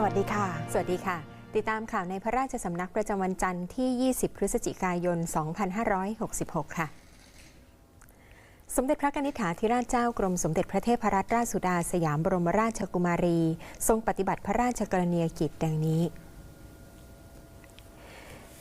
สวัสดีค่ะ สวัสดีค่ะ ติดตามข่าวในพระราชสำนักประจำวันจันทร์ที่ 20 พฤศจิกายน 2566 ค่ะ สมเด็จพระนิษฐาธิราชเจ้ากรมสมเด็จพระเทพรัตนราชสุดาสยามบรมราชกุมารี ทรงปฏิบัติพระราชกรณียกิจดังนี้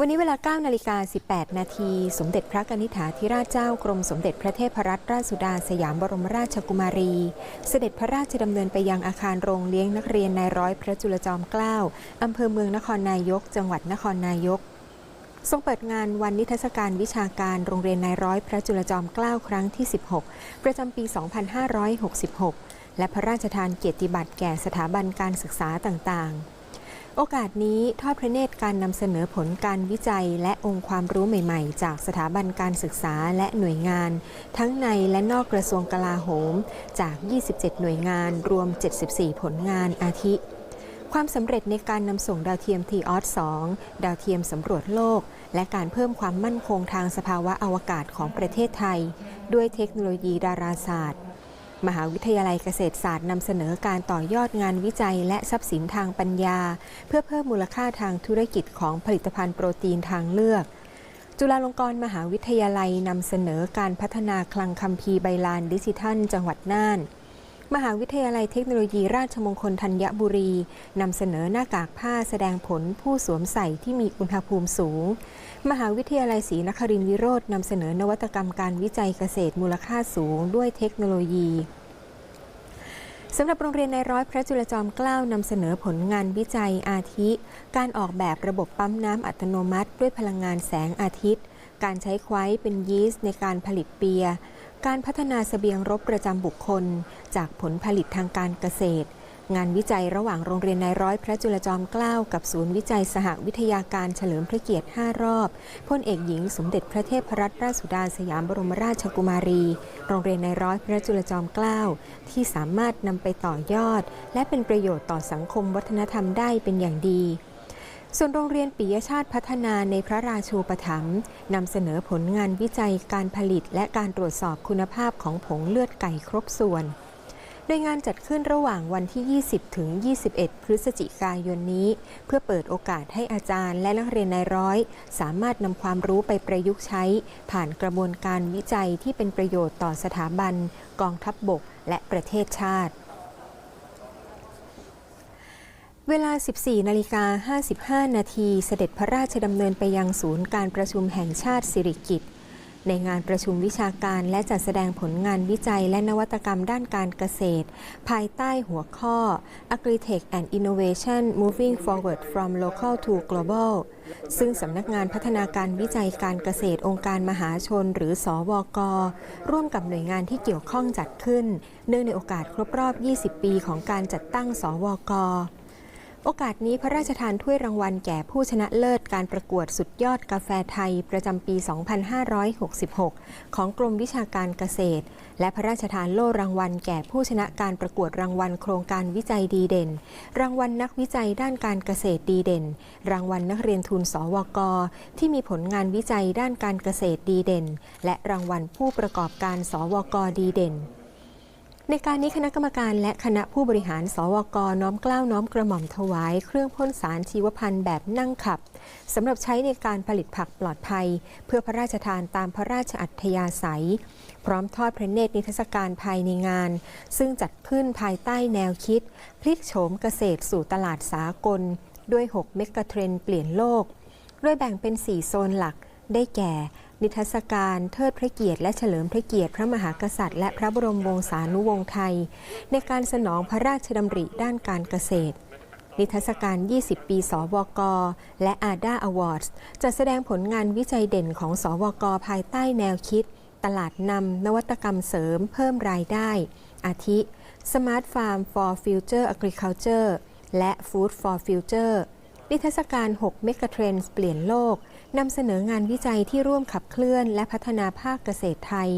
วันนี้เวลา9นาฬิกา18 นาทีสมเด็จพระนิษฐาธิราชเจ้ากรมสมเด็จพระเทพรัตนราชสุดาสยามบรมราชกุมารี เสด็จพระราชดำเนินไปยังอาคารโรงเลี้ยงนักเรียนนายร้อยพระจุลจอมเกล้าอำเภอเมืองนครนายก จังหวัดนครนายก ทรงเปิดงานวันนิทรรศการวิชาการโรงเรียนนายร้อยพระจุลจอมเกล้าครั้งที่ 16 ประจำปี 2566 และพระราชทานเกียรติบัตรแก่สถาบันการศึกษาต่างๆ โอกาสนี้ทอดพระเนตรการนำเสนอผลการวิจัยและองค์ความรู้ใหม่ๆ จากสถาบันการศึกษาและหน่วยงาน ทั้งในและนอกกระทรวงกลาโหม จาก 27 หน่วยงานรวม 74 ผลงานอาทิ ความสำเร็จในการนำส่งดาวเทียมทีออส2ดาวเทียมสำรวจโลก และการเพิ่มความมั่นคงทางสภาวะอวกาศของประเทศไทย ด้วยเทคโนโลยีดาราศาสตร์ มหาวิทยาลัยเกษตรศาสตร์นำเสนอการต่อยอดงานวิจัย และทรัพย์สินทางปัญญา เพื่อเพิ่มมูลค่าทางธุรกิจของผลิตภัณฑ์โปรตีนทางเลือก จุฬาลงกรณ์มหาวิทยาลัยนำเสนอการพัฒนาคลังคัมภีร์ใบลานดิจิทัล จังหวัดน่าน มหาวิทยาลัยเทคโนโลยีราชมงคลธัญบุรีนำเสนอหน้ากากผ้าแสดงผลผู้สวมใส่ที่มีอุณหภูมิสูง มหาวิทยาลัยศรีนครินทรวิโรจน์นำเสนอนวัตกรรมการวิจัยเกษตรมูลค่าสูงด้วยเทคโนโลยีสำหรับโรงเรียนในร้อยพระจุลจอมเกล้านำเสนอผลงานวิจัยอาทิ การออกแบบระบบปั๊มน้ำอัตโนมัติ ด้วยพลังงานแสงอาทิตย์ การใช้ควายเป็นยีสต์ในการผลิตเบียร์ การพัฒนาเสบียงรบประจำบุคคล จากผลผลิตทางการเกษตร งานวิจัยระหว่างโรงเรียนนายร้อยพระจุลจอมเกล้ากับศูนย์วิจัยสหวิทยาการเฉลิมพระเกียรติ 5 รอบพลเอกหญิงสมเด็จพระเทพรัตนราชสุดาสยามบรมราชกุมารี โรงเรียนนายร้อยพระจุลจอมเกล้าที่สามารถนำไปต่อยอด และเป็นประโยชน์ต่อสังคมวัฒนธรรมได้เป็นอย่างดี ส่วนโรงเรียนปิยชาติพัฒนาในพระราชูปถัมภ์นำเสนอผลงานวิจัยการผลิตและการตรวจสอบคุณภาพของผงเลือดไก่ครบส่วน โดยงานจัดขึ้นระหว่างวันที่ 20 ถึง 21 พฤศจิกายนนี้ เพื่อเปิดโอกาสให้อาจารย์และนักเรียนนายร้อย สามารถนำความรู้ไปประยุกต์ใช้ ผ่านกระบวนการวิจัยที่เป็นประโยชน์ต่อสถาบัน กองทัพบบก และประเทศชาติ เวลา 14 นาฬิกา 55 นาทีเสด็จพระราชดำเนินไปยังศูนย์การประชุมแห่งชาติสิริกิติ์ในงานประชุมวิชาการและจัดแสดงผลงานวิจัยและนวัตกรรมด้านการเกษตร ภายใต้หัวข้อ Agritech and Innovation Moving Forward from Local to Global ซึ่งสำนักงานพัฒนาการวิจัยการเกษตรองค์การมหาชน หรือสอวก ร่วมกับหน่วยงานที่เกี่ยวข้องจัดขึ้น เนื่องในโอกาสครบรอบ 20 ปีของการจัดตั้งสวก โอกาสนี้พระราชทานถ้วยรางวัลแก่ผู้ชนะเลิศการประกวดสุดยอดกาแฟไทยประจำปี 2566 ของกรมวิชาการเกษตร และพระราชทานโล่รางวัลแก่ผู้ชนะการประกวดรางวัลโครงการวิจัยดีเด่น รางวัลนักวิจัยด้านการเกษตรดีเด่น รางวัลนักเรียนทุนสวก ที่มีผลงานวิจัยด้านการเกษตรดีเด่น และรางวัลผู้ประกอบการสวกดีเด่น ในการนี้คณะกรรมการและคณะผู้บริหาร สวก น้อมเกล้าน้อมกระหม่อมถวาย เครื่องพ่นสารชีวพันธ์แบบนั่งขับสำหรับใช้ในการผลิตผักปลอดภัย เพื่อพระราชทานตามพระราชอัธยาศัย พร้อมทอดพระเนตรนิทรรศการภายในงาน ซึ่งจัดขึ้นภายใต้แนวคิด พลิกโฉมเกษตรสู่ตลาดสากล ด้วย 6 เมกะเทรนเปลี่ยนโลก โดยแบ่งเป็น 4 โซนหลักได้แก่ นิทรรศการเทิดพระเกียรติและเฉลิมพระเกียรติพระมหากษัตริย์และพระบรมวงศานุวงศ์ไทย ในการสนองพระราชดำริด้านการเกษตร นิทรรศการ 20 ปี สวก และอาด้าอวอร์ดจะแสดงผลงานวิจัยเด่นของสวก ภายใต้แนวคิด ตลาดนำนวัตกรรมเสริมเพิ่มรายได้ อาทิ Smart Farm for Future Agriculture และ Food for Future นิทรรศการ6เมกะเทรนด์เปลี่ยนโลก นำเสนองานวิจัยที่ร่วมขับเคลื่อน และพัฒนาภาคเกษตรไทย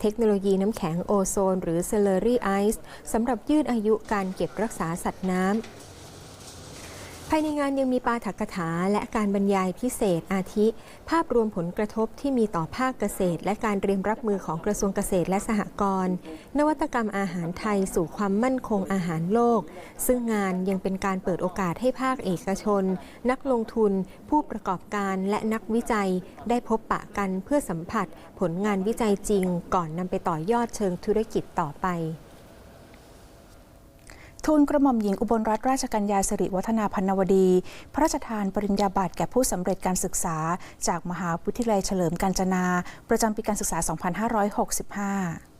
เทคโนโลยีน้ำแข็งโอโซน หรือ celery Ice สำหรับยืดอายุการเก็บรักษาสัตว์น้ำ ภายในงานยังมีปาฐกถาและการบรรยายพิเศษอาทิ ภาพรวมผลกระทบที่มีต่อภาคเกษตร และการเตรียมรับมือของกระทรวงเกษตรและสหกรณ์นวัตกรรมอาหารไทยสู่ความมั่นคงอาหารโลก ซึ่งงานยังเป็นการเปิดโอกาสให้ภาคเอกชน นักลงทุน ผู้ประกอบการและนักวิจัย ได้พบปะกันเพื่อสัมผัส ผลงานวิจัยจริง ก่อนนำไปต่อยอดเชิงธุรกิจต่อไป ทูลกระหม่อมหญิงอุบลรัตนราชกัญญาสิริวัฒนาพันวดี พระราชทานปริญญาบัตรแก่ผู้สำเร็จการศึกษา จากมหาวิทยาลัยเฉลิมกาญจนา ประจำปีการศึกษา 2565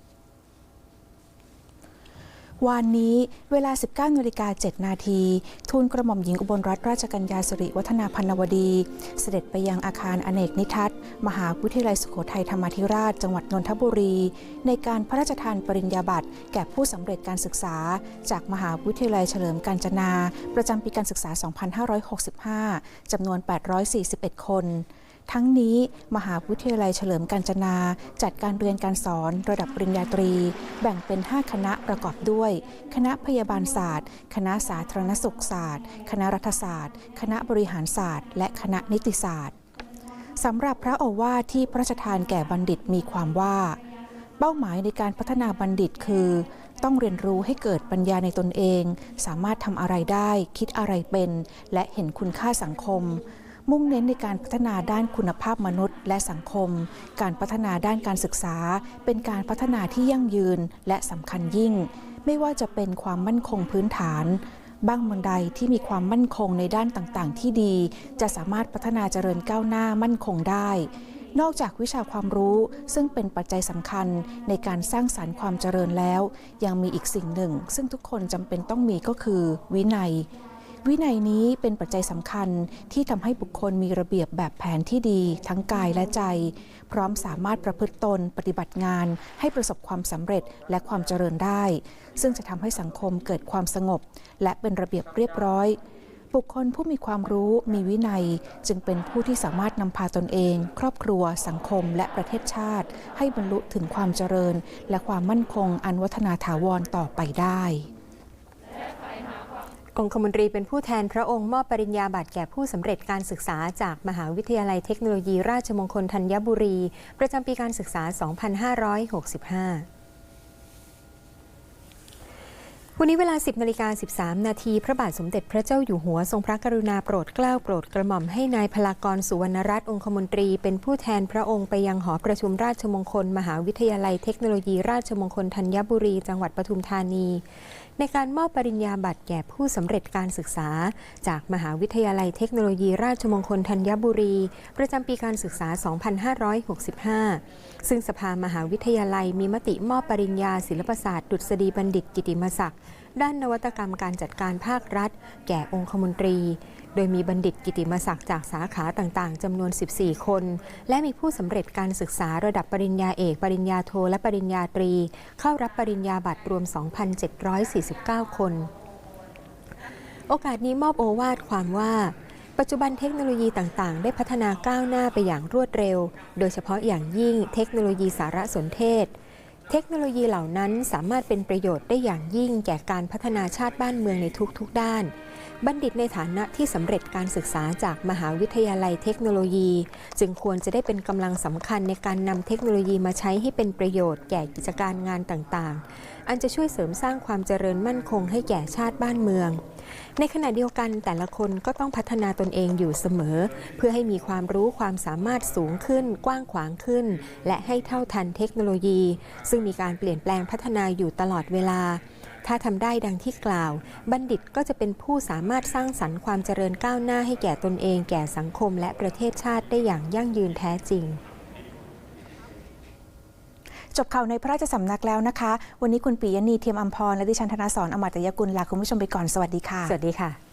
วานนี้เวลา 19นาฬิกา7นาทีทูลกระหม่อมหญิงอุบลรัตนราชกัญญาสิริวัฒนาพันวดี เสด็จไปยังอาคารอเนกนิทัศน์มหาวิทยาลัยสุโขทัยธรรมาธิราช จังหวัดนนทบุรี ในการพระราชทานปริญญาบัตร แก่ผู้สำเร็จการศึกษา จากมหาวิทยาลัยเฉลิมกาญจนา ประจำปีการศึกษา 2565จำนวน 841 คน ทั้งนี้มหาวิทยาลัยเฉลิมกาญจนา จัดการเรียนการสอนระดับปริญญาตรี แบ่งเป็น 5 คณะประกอบด้วย คณะพยาบาลศาสตร์ คณะสาธารณสุขศาสตร์ คณะรัฐศาสตร์ คณะบริหารศาสตร์ และคณะนิติศาสตร์สำหรับพระโอวาทที่พระราชทานแก่บัณฑิตมีความว่า เป้าหมายในการพัฒนาบัณฑิตคือ ต้องเรียนรู้ให้เกิดปัญญาในตนเอง สามารถทำอะไรได้ คิดอะไรเป็น และเห็นคุณค่าสังคม มุ่งเน้นในการพัฒนาด้านคุณภาพมนุษย์ และสังคม การพัฒนาด้านการศึกษา เป็นการพัฒนาที่ยั่งยืนและสำคัญยิ่ง ไม่ว่าจะเป็นความมั่นคงพื้นฐานบ้างเมืองใดที่มีความมั่นคงในด้านต่างๆ ที่ดี จะสามารถพัฒนาเจริญก้าวหน้ามั่นคงได้ นอกจากวิชาความรู้ซึ่งเป็นปัจจัยสำคัญในการสร้างสารรค์ความเจริญแล้ว ยังมีอีกสิ่งหนึ่ง ซึ่งทุกคนจำเป็นต้องมีก็คือ วินัย วินัยนี้เป็นปัจจัยสำคัญที่ทำให้บุคคลมีระเบียบแบบแผนที่ดี ทั้งกายและใจ พร้อมสามารถประพฤติตนปฏิบัติงาน ให้ประสบความสำเร็จและความเจริญได้ ซึ่งจะทำให้สังคมเกิดความสงบ และเป็นระเบียบเรียบร้อย บุคคลผู้มีความรู้มีวินัย จึงเป็นผู้ที่สามารถนำพาตนเอง ครอบครัว สังคม และประเทศชาติ ให้บรรลุถึงความเจริญ และความมั่นคงอันวัฒนาถาวรต่อไปได้ องคมนตรีเป็นผู้แทนพระองค์มอบปริญญาบัตรแก่ผู้สำเร็จการศึกษาจากมหาวิทยาลัยเทคโนโลยีราชมงคลธัญบุรี ประจำปีการศึกษา 2565 วันนี้เวลา 10นาฬิกา13 นาที พระบาทสมเด็จพระเจ้าอยู่หัวทรงพระกรุณาโปรดเกล้าโปรดกระหม่อมให้นายพลากรสุวรรณรัตน์องคมนตรี เป็นผู้แทนพระองค์ไปยังหอประชุมราชมงคล มหาวิทยาลัยเทคโนโลยีราชมงคลธัญบุรี จังหวัดปทุมธานี ในการมอบปริญญาบัตรแก่ผู้สำเร็จการศึกษา จากมหาวิทยาลัยเทคโนโลยีราชมงคลธัญบุรี ประจำปีการศึกษา 2565 ซึ่งสภามหาวิทยาลัยมีมติมอบปริญญาศิลปศาสตร์ดุษฎีบัณฑิตกิติมศักดิ์ ด้านนวัตกรรมการจัดการภาครัฐ แก่องคมนตรี โดยมีบัณฑิตกิติมศักดิ์จากสาขาต่างๆ จำนวน 14 คน และมีผู้สำเร็จการศึกษาระดับปริญญาเอก ปริญญาโท และปริญญาตรี เข้ารับปริญญาบัตรรวม 2,749 คน โอกาสนี้มอบโอวาทความว่าปัจจุบันเทคโนโลยีต่างๆ ได้พัฒนาก้าวหน้าไปอย่างรวดเร็ว โดยเฉพาะอย่างยิ่งเทคโนโลยีสารสนเทศ เทคโนโลยีเหล่านั้นสามารถเป็นประโยชน์ได้อย่างยิ่งแก่การพัฒนาชาติบ้านเมืองในทุกๆด้าน บัณฑิตในฐานะที่สำเร็จการศึกษาจากมหาวิทยาลัยเทคโนโลยี จึงควรจะได้เป็นกำลังสำคัญในการนำเทคโนโลยีมาใช้ให้เป็นประโยชน์แก่กิจการงานต่างๆ อันจะช่วยเสริมสร้างความเจริญมั่นคงให้แก่ชาติบ้านเมือง ในขณะเดียวกันแต่ละคนก็ต้องพัฒนาตนเองอยู่เสมอ เพื่อให้มีความรู้ความสามารถสูงขึ้น กว้างขวางขึ้น และให้เท่าทันเทคโนโลยี ซึ่งมีการเปลี่ยนแปลงพัฒนาอยู่ตลอดเวลา ถ้าทำได้ดังที่กล่าว บัณฑิตก็จะเป็นผู้สามารถสร้างสรรค์ความเจริญก้าวหน้าให้แก่ตนเอง แก่สังคมและประเทศชาติได้อย่างยั่งยืนแท้จริงจบข่าวในพระราชสำนักแล้วนะคะ วันนี้คุณปิยนีเทียมอัมพร และดิฉันธนาสอนอมตยกุลลาคุณผู้ชมไปก่อน สวัสดีค่ะ สวัสดีค่ะ